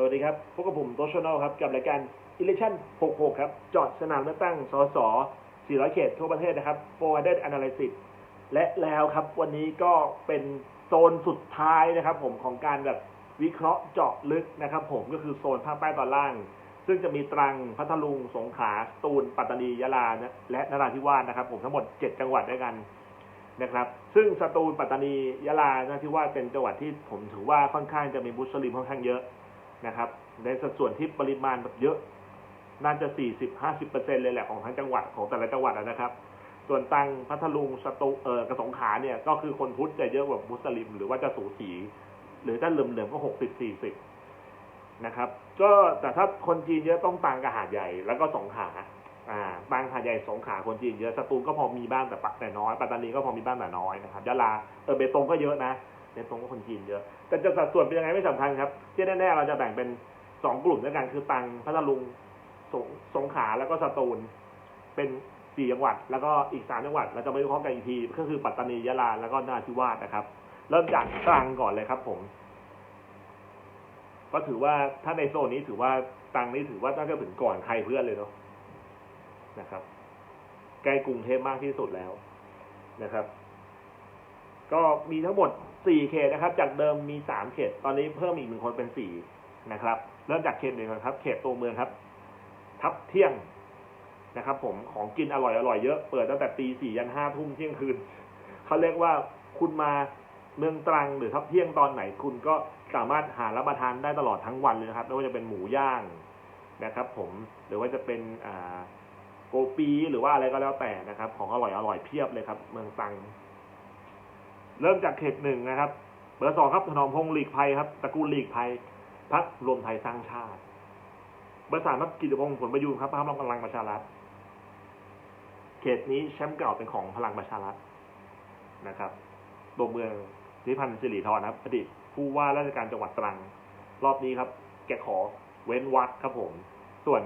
สวัสดีครับ พบกับผมโตชนอลครับ กับรายการ Election 66 ครับ จอดสนามเลือกตั้ง สส 400 เขตทั่วประเทศนะครับ Forwarded Analysis และแล้วครับ วันนี้ก็เป็นโซนสุดท้ายนะครับ ผมของการแบบวิเคราะห์เจาะลึกนะครับ ผมก็คือโซนภาคใต้ตอนล่าง ซึ่งจะมีตรัง พัทลุง สงขลาสตูลปัตตานี ยะลา และนราธิวาสนะครับ ผมทั้งหมด 7 จังหวัดด้วยกันนะครับ ซึ่งสตูล ปัตตานี ยะลา นราธิวาสเป็นจังหวัดที่ผมถือว่าค่อนข้างจะมีมุสลิมค่อนข้างเยอะ นะครับ ในสัดส่วนที่ปริมาณแบบเยอะ น่าจะ 40-50%เลยแหละของทั้งจังหวัดของแต่ละจังหวัดนะครับ ส่วนตังพัทลุงสตูเออกระสงขาเนี่ยก็คือคนพุทธจะเยอะกว่ามุสลิม หรือว่าจะสูสี หรือถ้าเหลื่อมๆก็ 60-40 นะครับ ก็แต่ถ้าคนจีนเยอะต้องตังกับหาดใหญ่แล้วก็สงขาอ่าบางหาดใหญ่สงขาคนจีนเยอะสตูลก็พอมีบ้างแต่ปะแต่น้อยปัตตานีก็พอมีบ้างแต่น้อยนะครับยะลาเออเบตงก็เยอะนะ เบตงก็คนจีนเยอะ แต่จะสัดส่วนเป็นยังไงไม่สำคัญครับ ที่แน่ๆเราจะแบ่งเป็นสองกลุ่มด้วยกันคือตังพัทลุงสงสงขาแล้วก็สตูล เป็นสี่จังหวัด แล้วก็อีกสามจังหวัดเราจะไปวิเคราะห์กันอีกทีก็คือปัตตานียะลาแล้วก็นาธิวาสนะครับ เริ่มจากตรังก่อนเลยครับ ผม ก็ถือว่าถ้าในโซนนี้ถือว่าตังนี้ถือว่าน่าจะถึงก่อนใครเพื่อนเลยเนาะนะครับใกล้กรุงเทพมากที่สุดแล้วนะครับ ก็มีทั้งหมดสี่เขตนะครับ จากเดิมมีสามเขต ตอนนี้เพิ่มอีกหนึ่งคนเป็นสี่นะครับ เริ่มจากเขตหนึ่งครับ เขตตัวเมืองครับ ทับเที่ยงนะครับ ผมของกินอร่อยอร่อยเยอะ เปิดตั้งแต่ตีสี่ยันห้าทุ่มเที่ยงคืนเขาเรียกว่าคุณมาเมืองตรังหรือทับเที่ยงตอนไหนคุณก็สามารถหารับประทานได้ตลอดทั้งวันเลยนะครับไม่ว่าจะเป็นหมูย่างนะครับ ผมหรือว่าจะเป็นอ่าโกปีหรือว่าอะไรก็แล้วแต่นะครับ ของอร่อยอร่อยเพียบเลยครับ เมืองตรัง เริ่มจากเขตหนึ่งนะครับ เบอร์สองครับถนอมพงษ์หลีกภัยครับตระกูลหลีกภัยพักรวมไทยสร้างชาติ เบอร์สามครับกิจพงศ์ผลประยูนครับพรรคพลังประชารัฐเขตนี้แชมป์เก่าเป็นของพลังประชารัฐนะครับตัวเมืองนิพันธ์สิริธรครับอดีตผู้ว่าราชการจังหวัดตรัง รอบนี้ครับ แกขอเว้นวักครับผม ส่วน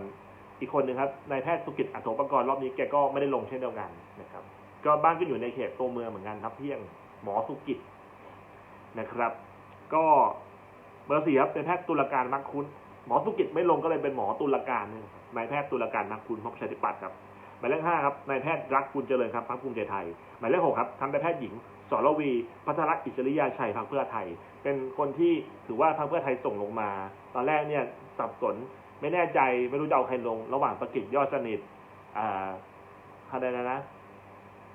อีกคนหนึ่งครับนายแพทย์สุกิจอัศโปกรณ์รอบนี้แกก็ไม่ได้ลงเช่นเดียวกันนะครับ ก็บ้านก็อยู่ในเขตตัวเมืองเหมือนกันครับเที่ยง หมอสุกิจนะครับ ก็เบอร์สี่ครับเป็นแพทย์ตุลาการมักคุ้นหมอสุกิจไม่ลงก็เลยเป็นหมอตุลาการนี่ครับนายแพทย์ตุลาการมักคุ้นพรรคประชาธิปัตย์ครับหมายเลขห้าครับนายแพทย์รักคุณเจริญครับพรรคภูมิใจไทยหมายเลขหกครับทันตแพทย์หญิงสรวีพัทรอิสริยาชัยพรรคเพื่อไทย เป็นคนที่ถือว่าพรรคเพื่อไทยส่งลงมา ตอนแรกเนี่ยสับสนไม่แน่ใจไม่รู้จะเอาใครลง ระหว่างประกิจยอดสนิทอ่าอะไรนะนะ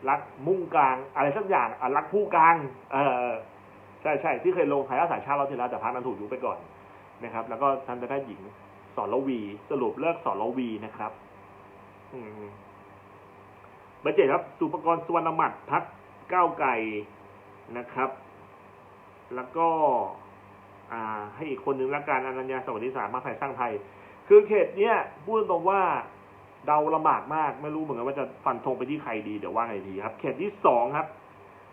รักมุ่งกลาง อะไรสักอย่างอะรักผู้กลาง เออใช่ใช่ที่เคยลงไทยรัฐสายชาติเราทีแล้วแต่พักนั้นถูกยุบไปก่อนนะครับ แล้วก็ทันตแพทย์หญิงสอนลวี สรุปเลิกสอนลวีนะครับ อืมเบอร์เจ็ดครับ สุปกรณ์สุวรรณมัดพักก้าวไก่นะครับ แล้วก็ อ่า ให้อีกคนนึงละกันอนัญญาสวัสดิสารมาไทยสร้างไทย คือเขตเนี้ยพูดตรงว่า เดาลำบากมาก ไม่รู้เหมือนกันว่าจะฟันธงไปที่ใครดีเดี๋ยวว่าไงดีครับ เขตที่สองครับ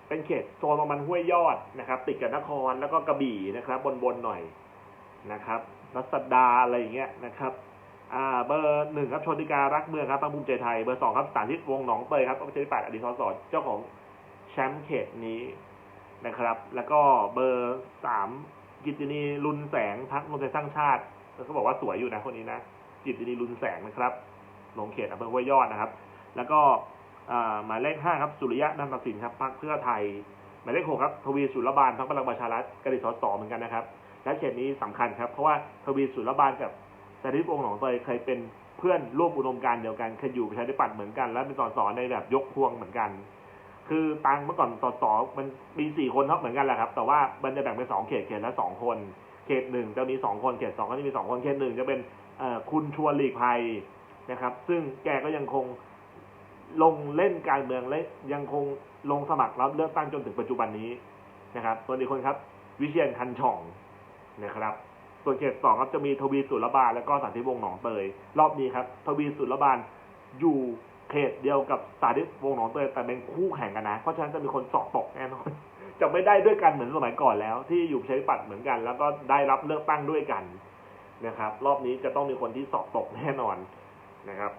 เป็นเขตโซนประมาณห้วยยอดนะครับ ติดกับนครแล้วก็กระบี่นะครับ บนๆหน่อยนะครับรัศดาอะไรอย่างเงี้ยนะครับอ่าเบอร์หนึ่งครับชนติการรักเมืองครับพรรคภูมิใจไทยเบอร์สองครับสารทิศวงหนองเตยครับประชาธิปัตย์อดีตสสเจ้าของแชมป์เขตนี้นะครับ แล้วก็เบอร์สามกิตตินีรุนแสงพักรวมไทยสร้างชาติแล้วก็บอกว่าสวยอยู่นะคนนี้นะกิตตินีรุนแสงนะครับ ลงเขตอำเภอห้วยยอดนะครับ แล้วก็หมายเลขห้าครับสุริยะนันทศิลป์ครับพรรคเพื่อไทย หมายเลขหกครับทวีสุรบาลพรรคพลังประชารัฐกระดิ่งสสเหมือนกันนะครับ และเขตนี้สำคัญครับ เพราะว่าทวีสุรบาลกับสาธิตวงศ์หนองเตยเคยเป็นเพื่อนร่วมอุดมการณ์เดียวกันเคยอยู่ประชาธิปัตย์เหมือนกัน และเป็นสสในแบบยกพวงเหมือนกัน คือตังเมื่อก่อนสสมันมีสี่คนเท่าเหมือนกันแหละครับ แต่ว่ามันจะแบ่งเป็นสองเขตเขตละสองคนเขตหนึ่งจะมีสองคนเขตสองก็จะมีสองคนเขตหนึ่งจะเป็นคุณชวนหลีกภัย นะครับ ซึ่งแกก็ยังคงลงเล่นการเมืองและยังคงลงสมัครรับเลือกตั้งจนถึงปัจจุบันนี้นะครับส่วนอีกคนครับ วิเชียนคันช่องนะครับ ส่วนเขตสองครับจะมีทวีสุรบาลและก็สันติวงศ์หนองเตย รอบนี้ครับ ทวีสุรบาลอยู่เขตเดียวกับสาธิตวงศ์หนองเตยแต่เป็นคู่แข่งกันนะ เพราะฉะนั้นจะมีคนสอบตกแน่นอนจะไม่ได้ด้วยกันเหมือนสมัยก่อนแล้ว ที่อยู่ประชาธิปัตย์เหมือนกัน แล้วก็ได้รับเลือกตั้งด้วยกันนะครับ รอบนี้จะต้องมีคนที่สอบตกแน่นอน นะครับ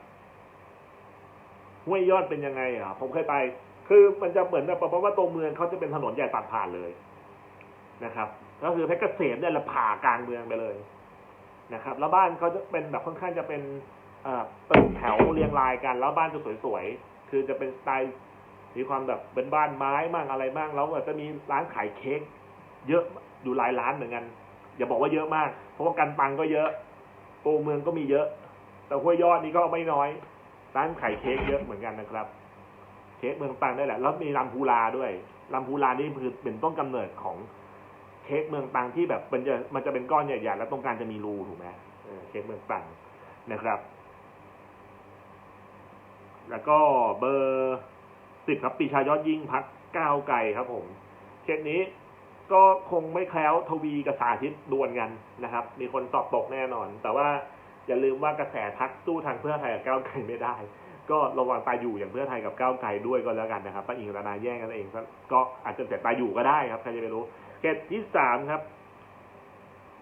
ห้วยยอดเป็นยังไงอะ ผมเคยไป คือมันจะเหมือนแบบเพราะว่าตัวเมืองเขาจะเป็นถนนใหญ่ตัดผ่านเลยนะครับ ก็คือเพชรเกษมเนี่ยเราผ่ากลางเมืองไปเลยนะครับ แล้วบ้านเขาจะเป็นแบบค่อนข้างจะเป็นเอ่อตึกแถวเรียงรายกัน แล้วบ้านจะสวยๆ คือจะเป็นสไตล์มีความแบบเป็นบ้านไม้มั่งอะไรบ้างแล้วก็จะมีร้านขายเค้กเยอะอยู่หลายร้านเหมือนกัน อย่าบอกว่าเยอะมาก เพราะว่ากันตังก็เยอะตัวเมืองก็มีเยอะ แต่ห้วยยอดนี่ก็ไม่น้อยร้านขายเค้กเยอะเหมือนกันนะครับ เค้กเมืองตังได้แหละ แล้วมีลำพูลาด้วยลำพูลานี่คือเป็นต้นกำเนิดของเค้กเมืองตังที่แบบมันจะมันจะเป็นก้อนใหญ่ๆแล้วตรงกลางจะมีรูถูกไหมเค้กเมืองตังนะครับ แล้วก็เบอร์สิบครับปีชายอดยิ่งพักก้าวไกลครับผมเคสนี้ก็คงไม่แคล้วทวีกับสาธิตดวลกันนะครับ มีคนสอบตกแน่นอน แต่ว่า อย่าลืมว่ากระแสพักสู้ทางเพื่อไทยกับก้าวไกลไม่ได้ ก็ระวังตายอยู่อย่างเพื่อไทยกับก้าวไกลด้วยก็แล้วกันนะครับป้าอิงรานาแย่งกันเองก็อาจจะเสียตายอยู่ก็ได้ครับใครจะไปรู้เกตที่สามครับ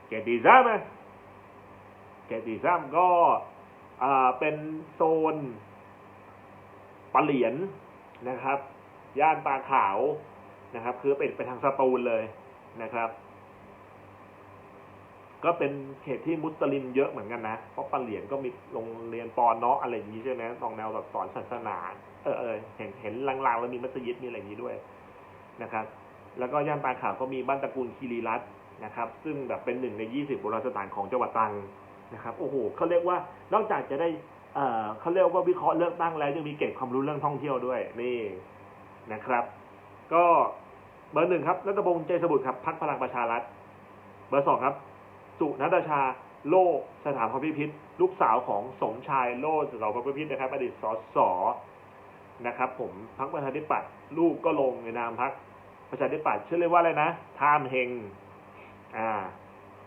เกตที่สามเกตที่สามก็อ่าเป็นโซนปะเหลียนนะครับ ย่านปลาขาวนะครับ คือเป็นไปทางสตูลเลยนะครับ ก็เป็นเขตที่มุสลิมเยอะเหมือนกันนะ เพราะปะเหลียนก็มีโรงเรียนปอนเนาะอะไรอย่างนี้ใช่ไหมตองแนวแบบสอนศาสนา เออเออเห็นเห็นลางๆแล้วมีมัสยิดมีอะไรอย่างนี้ด้วยนะครับ แล้วก็ย่านปาขาวก็มีบ้านตระกูลคีรีรัตนะครับ ซึ่งแบบเป็นหนึ่งในยี่สิบโบราณสถานของจังหวัดตรังนะครับ โอ้โหเขาเรียกว่านอกจากจะได้ เอ่อเขาเรียกว่าวิเคราะห์เลือกตั้งแล้วยังมีเก็บความรู้เรื่องท่องเที่ยวด้วยนี่นะครับ ก็เบอร์หนึ่งครับรัตพงษ์ใจสบุตรครับพักพลังประชารัฐเบอร์สองครับ สุนัตชาโลสถาพรพิพิธลูกสาวของสมชายโลสถาพรพิพิธนะครับ อดีตสสนะครับ ผมพักประชาธิปัตย์ลูกก็ลงในนามพักประชาธิปัตย์ชื่อเรียกว่าอะไรนะทามเฮงอ่า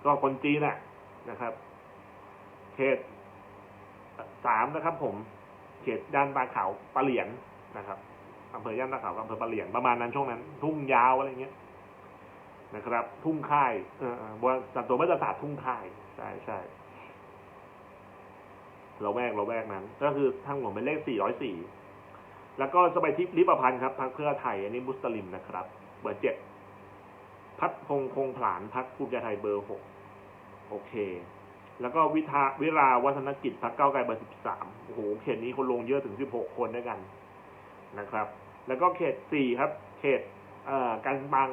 ก็คนจีนนะนะครับเขตสามนะครับ ผมเขตย่านตาขาวปะเหลียนนะครับอำเภอย่านตาขาอำเภอปะเหลียนประมาณนั้นช่วงนั้น ทุ่งยาวอะไรเงี้ย นะครับ ทุ่งค่ายสัตว์ตัวม่จะศาสตร์ทุ่งค่ายใช่ใช่เราแวกเราแวกนั้น ก็คือทางหลวงเป็นเลขสี่ร้อยสี่แล้วก็สบายทิพย์ลิปพันธ์ครับพักเพื่อไทย อันนี้มุสลิมนะครับ เบอร์เจ็ดพัดพงษ์คงผลานพักภูมิใจไทยเบอร์หกโอเค แล้วก็วิทาวิราวัฒนกิจพักเก้าไกลเบอร์สิบสามโอ้โหเขตนี้คนลงเยอะถึงสิบหกคนด้วยกันนะครับ แล้วก็เขตสี่ครับ เขตเอ่อกันปัง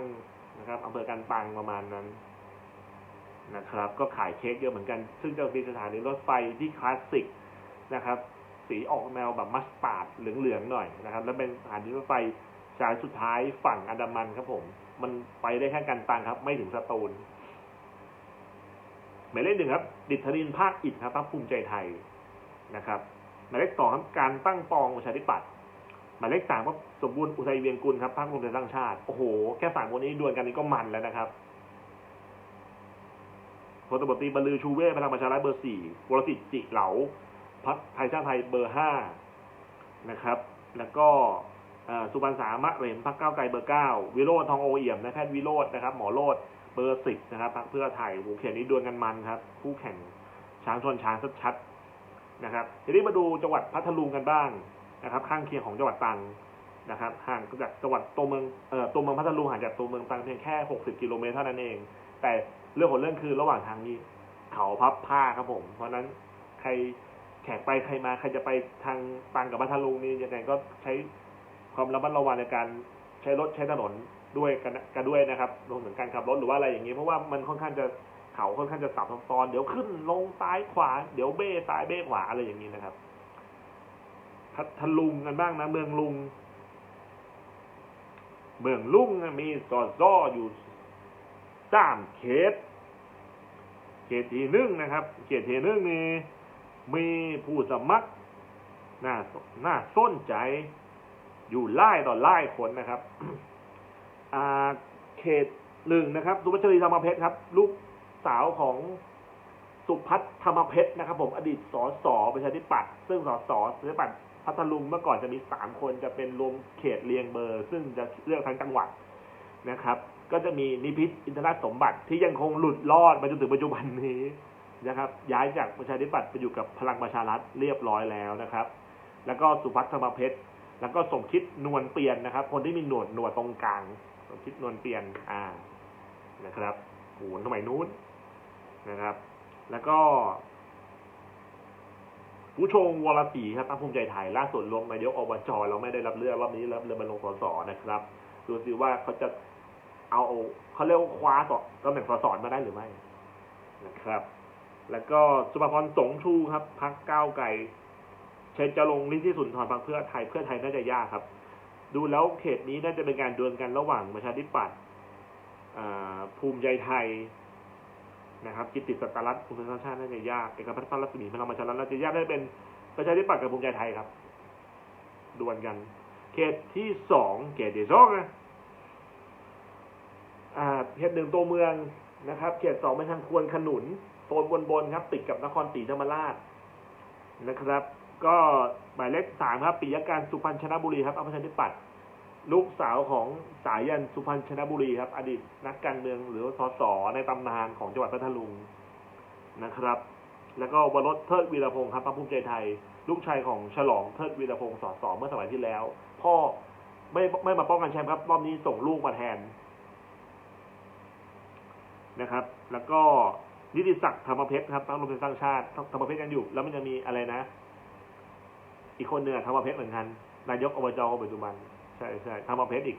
นะครับอำเภอกันปังประมาณนั้นนะครับ ก็ขายเค้กเยอะเหมือนกัน ซึ่งจะมีสถานีรถไฟที่คลาสสิกนะครับ สีออกแนวแบบมัสตาร์ดเหลืองๆหน่อยนะครับ แล้วเป็นสถานีรถไฟสายสุดท้ายฝั่งอันดามันครับผม มันไปได้แค่กันตังครับ ไม่ถึงสตูลหมายเลขหนึ่งครับดิษฐรินภาคอิฐครับพรรคภูมิใจไทยนะครับหมายเลขสองครับการตั้งปองประชาธิปัตย์ มายเลขสามครับสมบูรณ์อุทัยเวียงกุลครับพรรครวมไทยสร้างชาติ โอ้โห แค่สามคนนี้ดวลกันนี้ก็มันแล้วนะครับพลตำรวจตรีบรรลือชูเว่พลังประชารัฐเบอร์สี่วรสิทธิ์จิเหลาพรรคไทยชาติไทยเบอร์ห้านะครับ แล้วก็สุพรรณสามะเหรมพรรคก้าไกลเบอร์เก้าวิโรธทองโอเอี่ยมนายแพทย์วิโรธนะครับ หมอโรธเบอร์สิบนะครับพรรคเพื่อไทยโอ้โหเขตนี้ดวลกันมันครับ คู่แข่งช้างชนช้างชัดๆนะครับทีนี้มาดูจังหวัดพัทลุงกันบ้าง นะครับข้างเคียงของจังหวัดตรังนะครับห่างจากจังหวัดตัวเมืองเอ่อตัวเมืองพัทลุงห่างจากตัวเมืองตรังเพียงแค่ 60 กิโลเมตรเท่านั้นเอง แต่เรื่องของเรื่องคือระหว่างทางนี้เขาพับผ้าครับผม เพราะนั้นใครแขกไปใครมาใครจะไปทางตรังกับพัทลุงนี่ยังไงก็ใช้ความระมัดระวังในการใช้รถใช้ถนนด้วยกันกันด้วยนะครับรวมถึงการขับรถหรือว่าอะไรอย่างนี้เพราะว่ามันค่อนข้างจะเขาค่อนข้างจะสับซ้อนเดี๋ยวขึ้นลงซ้ายขวา เดี๋ยวเบ้ซ้ายเบ้ขวาอะไรอย่างนี้นะครับ พัทลุงกันบ้างนะ เมืองลุง เมืองลุงมีสอดซ้ออยู่สามเขต เขตที่หนึ่งนะครับ เขตที่หนึ่งนี่มีผู้สมัครน่าสน่าสนใจอยู่ไล่ต่อไล่คนนะครับอ่าเขตหนึ่งนะครับสุพัชรีธรรมเพชรครับ ลูกสาวของสุพัฒนธรรมเพชรนะครับ ผมอดีตสสประชาธิปัตย์ซึ่งสสประชาธิปัตย์ พัทลุงเมื่อก่อนจะมีสามคนจะเป็นรวมเขตเรียงเบอร์ ซึ่งจะเลือกทั้งจังหวัดนะครับ ก็จะมีนิพิษอินทรสมบัติที่ยังคงหลุดรอดมาจนถึงปัจจุบันนี้นะครับ ย้ายจากประชาธิปัตย์ไปอยู่กับพลังประชารัฐเรียบร้อยแล้วนะครับ แล้วก็สุพัฒน์ธรรมเพชรแล้วก็สมคิดนวลเปลี่ยนนะครับ คนที่มีหนวดหนวดตรงกลางสมคิดนวลเปลี่ยนอ่านะครับโหสมัยนู้นนะครับ แล้วก็ ผู้ชงวรศรีครับพรรคภูมิใจไทยล่าสุดลงนายกอบจเราไม่ได้รับเลือกรอบนี้รับเลือกมาลงสสนะครับ ดูสิว่าเขาจะเอาเขาเรียกว่าคว้าต่อตำแหน่งสสมาได้หรือไม่นะครับ แล้วก็สุภพรสงชูครับพักก้าวไกลเชนจะลงลิที่สุนทรพักเพื่อไทยเพื่อไทยน่าจะยากครับ ดูแล้วเขตนี้น่าจะเป็นการดวลกันระหว่างประชาธิปัตย์ภูมิใจไทย นะครับกิตติสัตรัตน์ภูมิใจชาติน่าจะยากเอกพัฒน์พัฒน์รัศมีพลังประชารัฐน่าจะยากได้เป็นประชาธิปัตย์กับภูมิใจไทยครับดวลกัน เขตที่สองเขตที่สองนะอ่าเขตหนึ่งตัวเมืองนะครับ เขตสองเป็นทางควนขนุนโซนบนบนครับ ติดกับนครศรีธรรมราชนะครับ ก็หมายเลขสามครับปิยการสุพรรณชนะบุรีครับเอาประชาธิปัตย์ ลูกสาวของสายันสุพรรณชนบุรีครับ อดีตนักการเมืองหรือสสในตำนานของจังหวัดพัทลุงนะครับ แล้วก็วรสเทิดวีรพงศ์ครับพรรคภูมิใจไทย ลูกชายของฉลองเทิดวีรพงศ์สสเมื่อสมัยที่แล้ว พ่อไม่ไม่มาป้องกันแชมป์ครับ รอบนี้ส่งลูกมาแทนนะครับ แล้วก็นิติศักดิ์ธรรมเพชรครับตั้งรวมไทยสร้างชาติธรรมเพชรยังอยู่ แล้วมันจะมีอะไรนะ อีกคนหนึ่งธรรมเพชรเหมือนกันนายกอบจปัจจุบัน ช่ใช่ธรรมเพชรอีก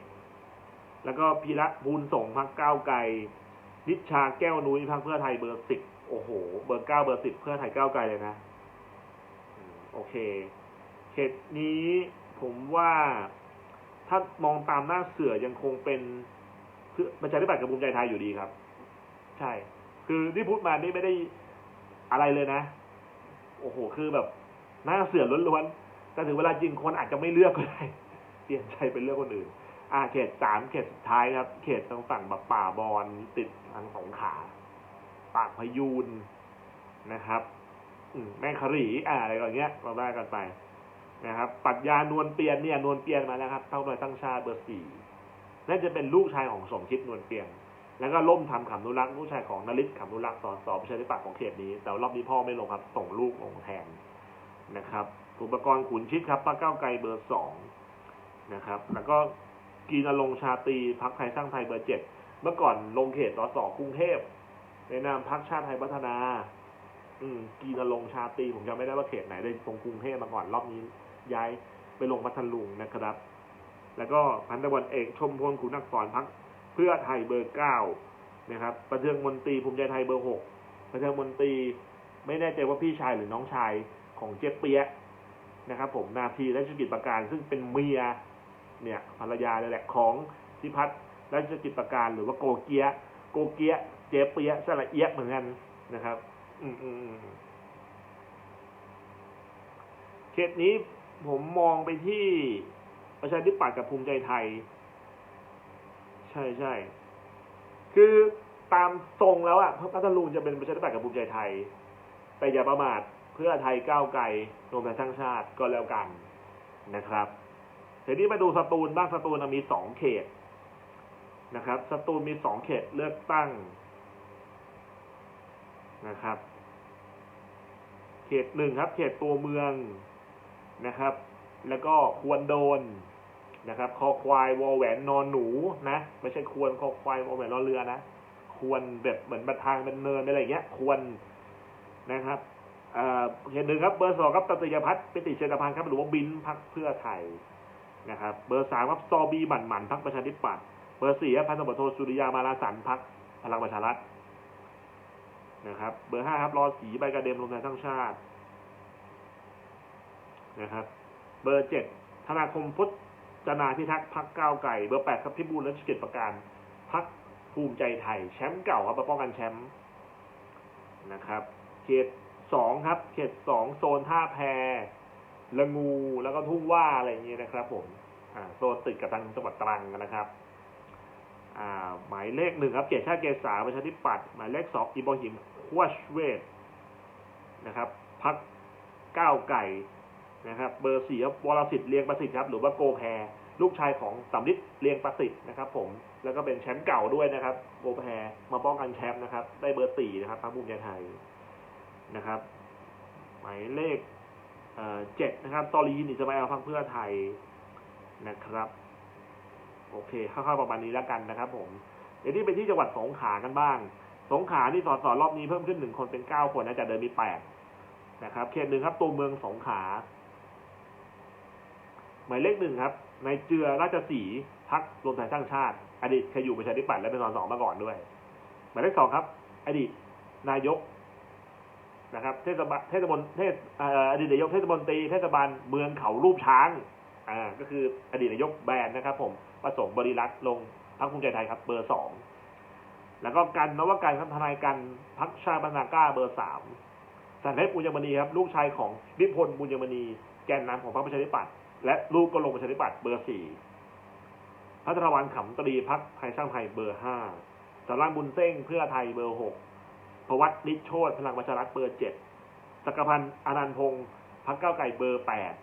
แล้วก็พีระบูลส่งพักก้าวไกลนิชชาแก้วนุ้ยพักเพื่อไทยเบอร์สิบโอ้โห เบอร์เก้าเบอร์สิบเพื่อไทยก้าวไกลเลยนะโอเค เขตนี้ผมว่าถ้ามองตามหน้าเสือยังคงเป็นเพื่อประชาธิปัตย์กับภูมิใจไทยอยู่ดีครับ ใช่ คือที่พูดมานี่ไม่ได้อะไรเลยนะ โอ้โห คือแบบหน้าเสือล้วนๆแต่ถึงเวลาจริงคนอาจจะไม่เลือกก็ได้ เปลี่ยนใจเป็นเลือกคนอื่น อ่าเขตสามเขตสุดท้ายครับ เขตทางฝั่งแบบป่าบอนติดทางสองขาปากพยูนนะครับอืแม่ขรีอ่าอะไรก็อย่างเงี้ยเราได้กันไปนะครับปรัชญานวลเปียนเนี่ยนวลเปียนมาแล้วครับเท่าโดยตั้งชาติเบอร์สี่น่าจะเป็นลูกชายของสมคิดนวลเปียนแล้วก็ล่มทำขำนุรักษ์ลูกชายของนริศขำนุรักษ์สอสอประชาธิปัตย์ของเขตนี้ แต่รอบนี้พ่อไม่ลงครับส่งลูกลงแทนนะครับอุปกรณ์ขุนชิดครับพรรคก้าไกลเบอร์สอง นะครับ แล้วก็กีนรงชาตีพักไทยสร้างไทยเบอร์เจ็ดเมื่อก่อนลงเขตสสกรุงเทพในนามพักชาติไทยพัฒนา อืมกีนรงชาตีผมจำไม่ได้ว่าเขตไหนเลยตรงกรุงเทพมาก่อนรอบนี้ย้ายไปลงพัทลุงนะครับ แล้วก็พันตะวันเอกชมพลขุนอักษรพักเพื่อไทยเบอร์เก้านะครับ ประเทืองมนตรีภูมิใจไทยเบอร์หกประเทืองมนตรีไม่แน่ใจว่าพี่ชายหรือน้องชายของเจ๊เปียะนะครับ ผมนาทีราชกิจประการซึ่งเป็นเมีย เนี่ยภรรยาเลยแหละของพิพัฒน์ราชกิจประการหรือว่าโกเกียโกเกียเจเปียสระเอียเหมือนกันนะครับอืมอืมอืมเขตนี้ผมมองไปที่ประชาธิปัตย์กับภูมิใจไทย ใช่ใช่คือตามทรงแล้วอะพัทลุงจะเป็นประชาธิปัตย์กับภูมิใจไทย แต่อย่าประมาทเพื่อไทยก้าวไกลรวมไทยสร้างชาติก็แล้วกันนะครับ ทีนี้มาดูสตูลบ้างสตูลมีสองเขตนะครับ สตูลมีสองเขตเลือกตั้งนะครับ เขตหนึ่งครับ เขตตัวเมืองนะครับ แล้วก็ควรโดนนะครับ คอควายวอแหวนนอนหนูนะ ไม่ใช่ควรคอควายวอแหวนรอนเรือนะ ควรแบบเหมือนบันทางเป็นเนินอะไรอย่างเงี้ย ควรนะครับเอ่อเขตหนึ่งครับ เบอร์สองครับตติยพัฒน์ปิติเชตพันธ์ครับหรือว่าบินพักเพื่อไทย นะครับเบอร์สามครับซอบีหมันหมันพักประชาธิปัตย์เบอร์สี่ครับพันตำรวจโทสุริยามาลาสันพักพลังประชารัฐนะครับ เบอร์ห้าครับรอสีใบกระเด็มรวมไทยสร้างชาตินะครับเบอร์เจ็ดธนาคมพุทธนาพิทักษ์พักก้าวไก่เบอร์แปดครับพิบูลและชกิจประการพักภูมิใจไทย แชมป์เก่าครับมาป้องกันแชมป์นะครับ เขตสองครับ เขตสองโซนท่าแพ ละงูแล้วก็ทุ่งว่าอะไรอย่างเงี้ยนะครับ ผมอ่าโซนติดกับทางจังหวัดตรังนะครับอ่าหมายเลขหนึ่งครับเกตชาติเกษาประชาธิปัตย์หมายเลขสองอิบอหิมควชเวทนะครับพักก้าวไก่นะครับ เบอร์สี่ครับวรสิทธิ์เลียงประสิทธิ์ครับ หรือว่าโกแพรลูกชายของสำลิดเลียงประสิทธิ์นะครับ ผมแล้วก็เป็นแชมป์เก่าด้วยนะครับ โกแพรมาป้องกันแชมป์นะครับ ได้เบอร์สี่นะครับพรรคภูมิใจไทยนะครับ หมายเลข เจ็ดนะครับตอรีนิสมาเอลพักเพื่อไทยนะครับ โอเคคร่าวๆประมาณนี้แล้วกันนะครับ ผม เดี๋ยวนี้ไปที่จังหวัดสงขลากันบ้าง สงขลาที่สอสรอบนี้เพิ่มขึ้นหนึ่งคนเป็นเก้าคนนะจากเดิมมีแปดนะครับเขตหนึ่งครับตัวเมืองสงขลาหมายเลขหนึ่งครับในายเจือราชสีพักรวมไทยสร้างชาติ อดีตเคยอยู่ประชาธิปัตย์และเป็นสสมาก่อนด้วย หมายเลขสองครับ อดีตนายก นะครับเทศบาลเทศบาลเทศอดีตนายกเทศมนตรีเทศบาลเมืองเขารูปช้างอ่าก็คืออดีตนายกแบนนะครับ ผมประสงค์บริรักษ์ลงพรรคภูมิใจไทยครับ เบอร์สองแล้วก็กันนวการครับทนายกันพักชาติพัฒนาก้าเบอร์สามสันเทพปุญญมณีครับ ลูกชายของนิพนธ์ปุญญมณีแกนนำของพรรคประชาธิปัตย์และลูกก็ลงประชาธิปัตย์เบอร์สี่พัทรวันขำตรีพักไทยสร้างไทยเบอร์ห้าสารังบุญเส้งเพื่อไทยเบอร์หก ประวัตินิชโชตพลังประชารัฐเบอร์เจ็ดจักรพันธ์อนันพงศ์พักเก้าไก่เบอร์แปด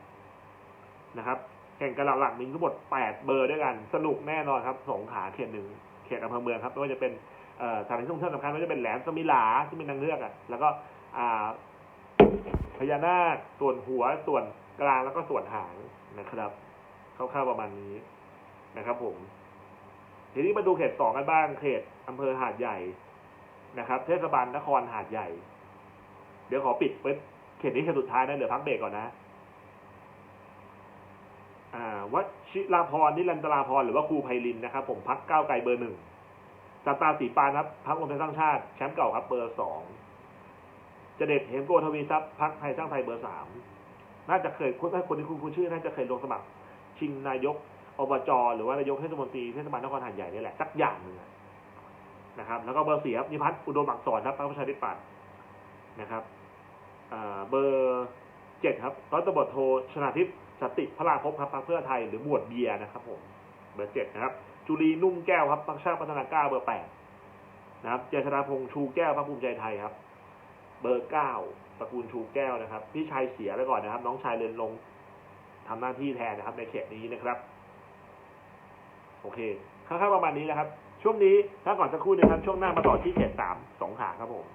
นะครับ แข่งกันหลักๆมีทั้งหมดแปดเบอร์ด้วยกัน สนุกแน่นอนครับ สงขาเขตหนึ่งเขตอำเภอเมืองครับไม่ว่าจะเป็นสถานที่ท่องเที่ยวสำคัญไม่ว่าจะเป็นแหลมสมิลาที่เป็นนางเลือกอะแล้วก็พญานาคส่วนหัวส่วนกลางแล้วก็ส่วนหางนะครับคร่าวๆประมาณนี้นะครับ ผม ทีนี้มาดูเขตสองกันบ้างเขตอำเภอหาดใหญ่ นะครับ เทศบาลนครหาดใหญ่ เดี๋ยวขอปิดเว็บเขตนี้เขตสุดท้ายนะเหลือพักเบรกก่อนนะวัชิราพรนิรันตราพรหรือว่าครูไพลินนะครับ ผมพักก้าวไกลเบอร์หนึ่งจตาสีปานครับพักรวมไทยสร้างชาติแชมป์เก่าครับเบอร์สองเจเด็ดเหมโกทวีทรัพย์พักไทยสร้างไทยเบอร์สามน่าจะเคยคนคนที่คุณคุณชื่อ น่าจะเคยลงสมัคร ชิงนายกอบจหรือว่านายกเทศมนตรีเทศบาลนครหาดใหญ่นี่แหละสักอย่างหนึ่ง นะครับ แล้วก็เบอร์สี่ครับนิพัฒน์อุดมอักษรครับพรรคประชาธิปัตย์นะครับเบอร์เจ็ดครับร้อยตำรวจโทชนาทิพย์สติพระราภพครับพรรคเพื่อไทยหรือหมวดเบียร์นะครับผมเบอร์เจ็ดนะครับ จุลีนุ่มแก้วครับพรรคชาติพัฒนาก้าเบอร์แปดนะครับเจษฎาพงษ์ชูแก้วพรรคภูมิใจไทยครับ เบอร์เก้าตระกูลชูแก้วนะครับ พี่ชายเสียไปก่อนนะครับ น้องชายเรนลงทำหน้าที่แทนนะครับ ในเขตนี้นะครับ โอเคคร่าวๆประมาณนี้นะครับ ช่วงนี้ถ้าก่อนสักครู่หนึงครับ ช่วงหน้ามาต่อที่เขตสามสองขาครับผม